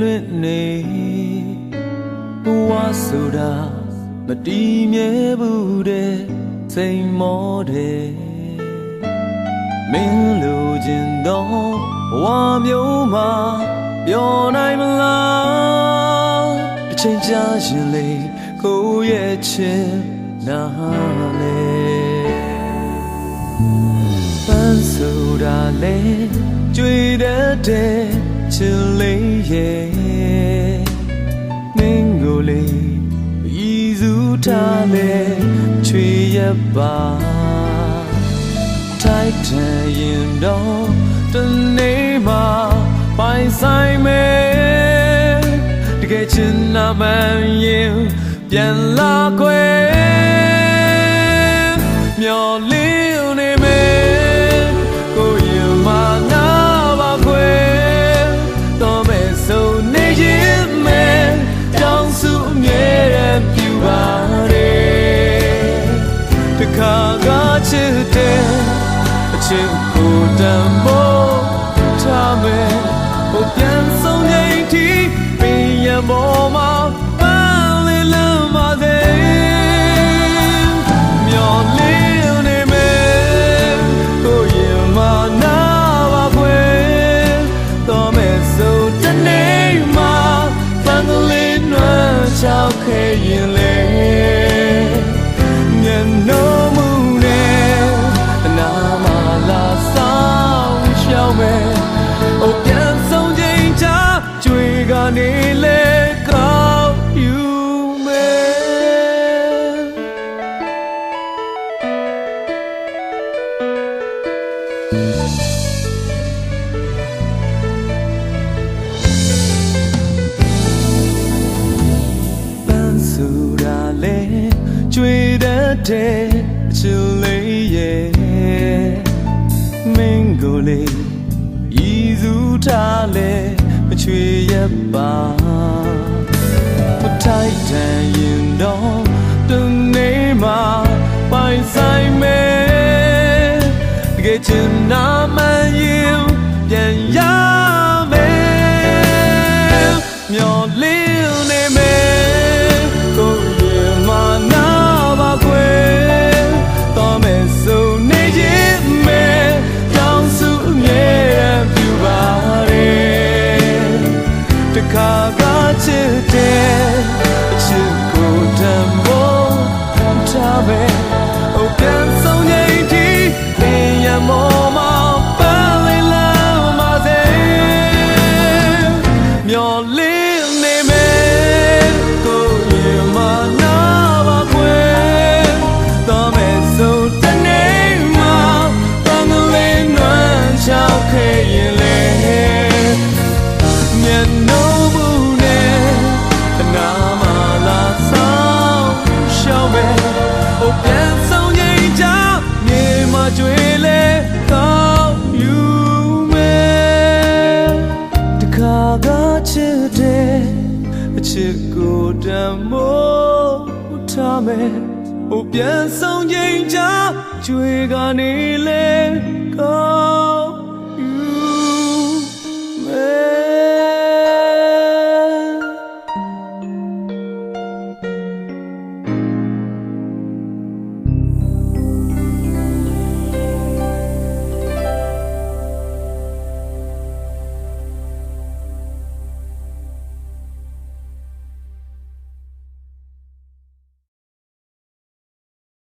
လွင့်နေဘဝဆိုတာမတည်မြဲဘူးတဲ့စိမ်မောတဲ့မင်းလိုချင်တော့ဝါမျိုးမှာပြောနိုင်မလားတစ်ချိန်ကြာရင်လေကိုရဲ့ချင်နာလေပန်းဆိုတာလေကြွေတဲ့တဲ့ ချစ်လေးရဲ့မင်းကိုလေရည်စူးထားလေချွေရပါထိုက်တန်ရင်တော့တနေ့မှာပိုင်ဆိုင်မယ်တကယ်ချင်နာမှန်ရင်ပြန်လာခွေ ချစ်တဲ့အချစ်ကိုတမ်းမို့ထားမယ်ဟိုပြန်ဆုံးချိန်ထိပင်ရပေါ်မှာပန်းလေးလမ်းပါစေမျော်လင်းနေမယ်ကိုရင်မနာပါခွေတော့မဲ့ဆိုတနေ့မှာပန်းကလေးနွမ်းချောက်ခဲ့ရင်လေမျက်နှာမူနဲ့ ရှောင်းမယ်။အိုပြန်ဆုံးချိန်ချကြွေကနေလေကောက်ယူမယ်ပ ရပါမထိုက်တန်ရင်တော့တနေ့မှာပိုင်ဆိုင်မယ်တက ချစ်တဲ့အချစ်ကိုတမ်းမို့ထားမယ် ဟိုပြန်ဆောင်ရင်ချကျွေကနေလေကောင်း